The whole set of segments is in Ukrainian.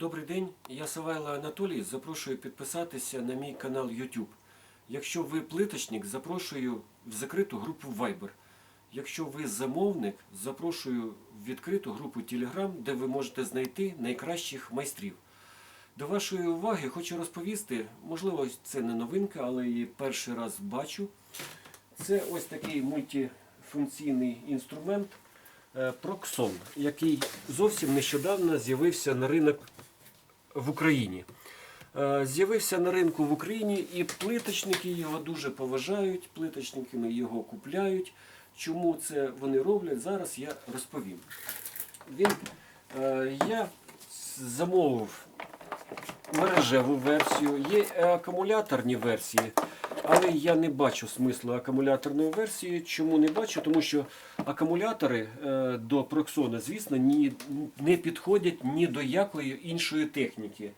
Добрий день, я Савайло Анатолій. Запрошую підписатися на мій канал YouTube. Якщо ви плиточник, запрошую в закриту групу Viber. Якщо ви замовник, запрошую в відкриту групу Telegram, де ви можете знайти найкращих майстрів. До вашої уваги хочу розповісти, можливо, це не новинка, але її перший раз бачу. Це ось такий мультифункційний інструмент е, Proxon, який зовсім нещодавно з'явився на ринок в Україні. Е, З'явився на ринку в Україні і плиточники його дуже поважають, плиточники його купляють. Чому це вони роблять, зараз я розповім. Він, е, я замовив мережеву версію, є акумуляторні версії, але я не бачу смислу акумуляторної версії. Чому не бачу? Тому що акумулятори е, до Проксона, звісно, ні, не підходять ні до якої іншої техніки.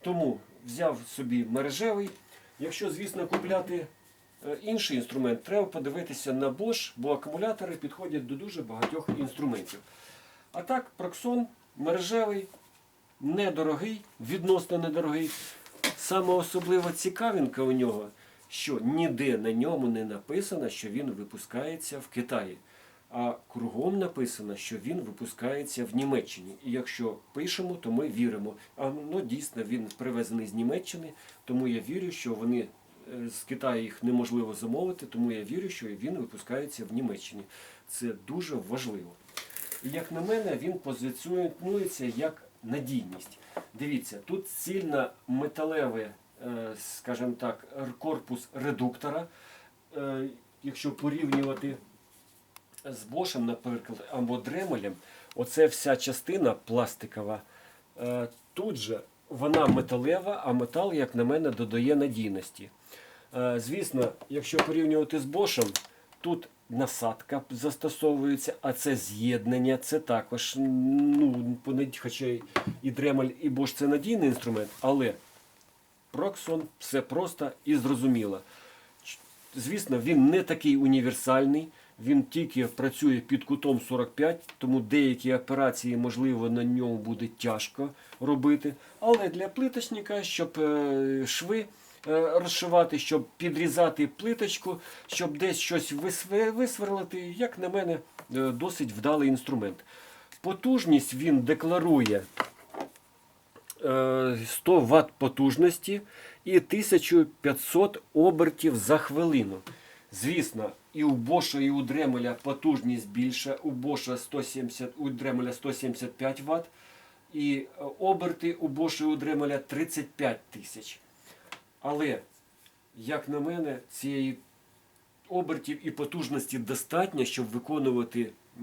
Тому взяв собі мережевий. Якщо, звісно, купляти е, інший інструмент, треба подивитися на Bosch, бо акумулятори підходять до дуже багатьох інструментів. А так, Проксон мережевий, недорогий, відносно недорогий. Саме особлива цікавинка у нього, що ніде на ньому не написано, що він випускається в Китаї. А кругом написано, що він випускається в Німеччині. І якщо пишемо, то ми віримо. А ну дійсно він привезений з Німеччини, тому я вірю, що вони е, з Китаю їх неможливо замовити, тому я вірю, що він випускається в Німеччині. Це дуже важливо. І як на мене, він позиціонується як надійність. Дивіться, тут цільно металевий, е, скажімо так, корпус редуктора. Е, Якщо порівнювати з Бошем, наприклад, або Дремелем, оце вся частина пластикова. Е, Тут же вона металева, а метал, як на мене, додає надійності. Е, Звісно, якщо порівнювати з Бошем, тут насадка застосовується, а це з'єднання, це також, ну, хоча і Дремель, і Бош це надійний інструмент, але Проксон все просто і зрозуміло. Звісно, він не такий універсальний, він тільки працює під кутом 45, тому деякі операції, можливо, на ньому буде тяжко робити. Але для плиточника, щоб е, шви е, розшивати, щоб підрізати плиточку, щоб десь щось висверлити, як на мене, е, досить вдалий інструмент. Потужність він декларує 100 Вт потужності і 1500 обертів за хвилину. Звісно, і у Боша, і у Дремеля потужність більша. У Боша 170, у Дремеля 175 Вт. І е, оберти у Боша і у Дремеля 35 тисяч. Але, як на мене, цієї обертів і потужності достатньо, щоб виконувати е,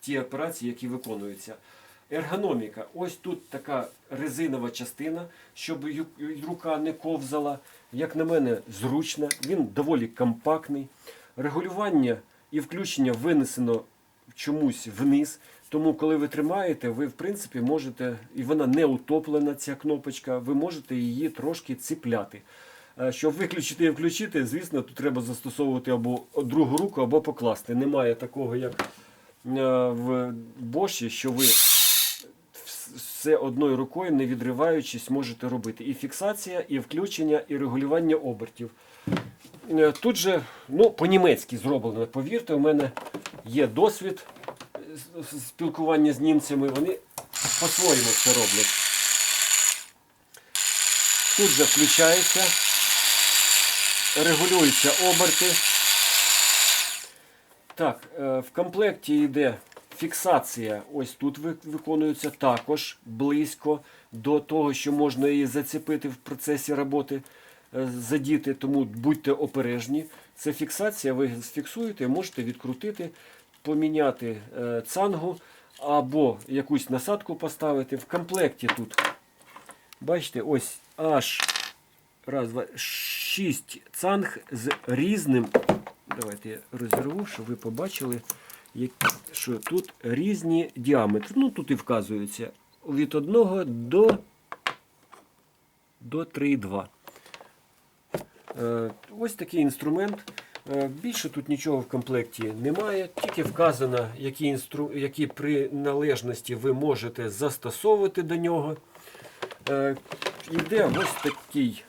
ті операції, які виконуються. Ергономіка. Ось тут така резинова частина, щоб рука не ковзала. Як на мене, зручно, він доволі компактний. Регулювання і включення винесено чомусь вниз. Тому, коли ви тримаєте, ви в принципі можете, і вона не утоплена, ця кнопочка, ви можете її трошки ціпляти. Е, Щоб виключити і включити, звісно, тут треба застосовувати або другу руку, або покласти. Немає такого, як е, в Боші, що ви все одною рукою, не відриваючись, можете робити. І фіксація, і включення, і регулювання обертів. Е, Тут же ну, по-німецьки зроблено. Повірте, у мене є досвід спілкування з німцями. Вони по-своєму це роблять. Тут же включається, регулюються оберти. Так, е, в комплекті йде фіксація. Ось тут виконується також близько до того, що можна її зацепити в процесі роботи, е, задіти, тому будьте обережні. Це фіксація, ви фіксуєте, можете відкрутити, поміняти е, цангу або якусь насадку поставити. В комплекті тут, бачите, ось аж раз, два, шість цанг з різним. Давайте я розірву, щоб ви побачили, що тут різні діаметри. Ну, тут і вказується від 1 до, до 3,2. Е, Ось такий інструмент. Е, Більше тут нічого в комплекті немає, тільки вказано, які, інстру... які приналежності ви можете застосовувати до нього. Е, Йде ось такий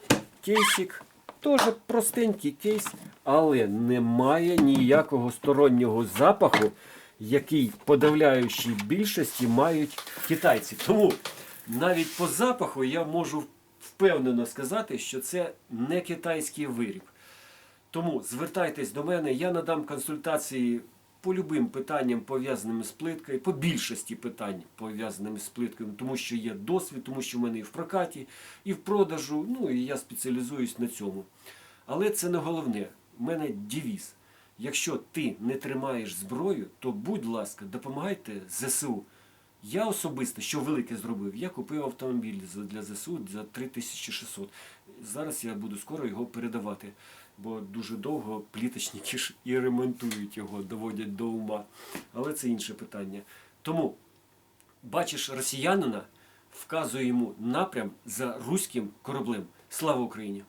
кейсик, теж простенький кейс, але немає ніякого стороннього запаху, який подавляючій більшості мають китайці. Тому навіть по запаху я можу впевнено сказати, що це не китайський виріб. Тому звертайтесь до мене, я надам консультації по любим питанням, пов'язаним з плиткою, по більшості питань, пов'язаним з плиткою, тому що є досвід, тому що в мене і в прокаті, і в продажу, ну і я спеціалізуюсь на цьому. Але це не головне. У мене девіз. Якщо ти не тримаєш зброю, то будь ласка, допомагайте ЗСУ. Я особисто, що велике зробив, я купив автомобіль для ЗСУ за 3600. Зараз я буду скоро його передавати, бо дуже довго пліточники ж і ремонтують його, доводять до ума. Але це інше питання. Тому бачиш росіянина, вказує йому напрям за руським кораблем. Слава Україні!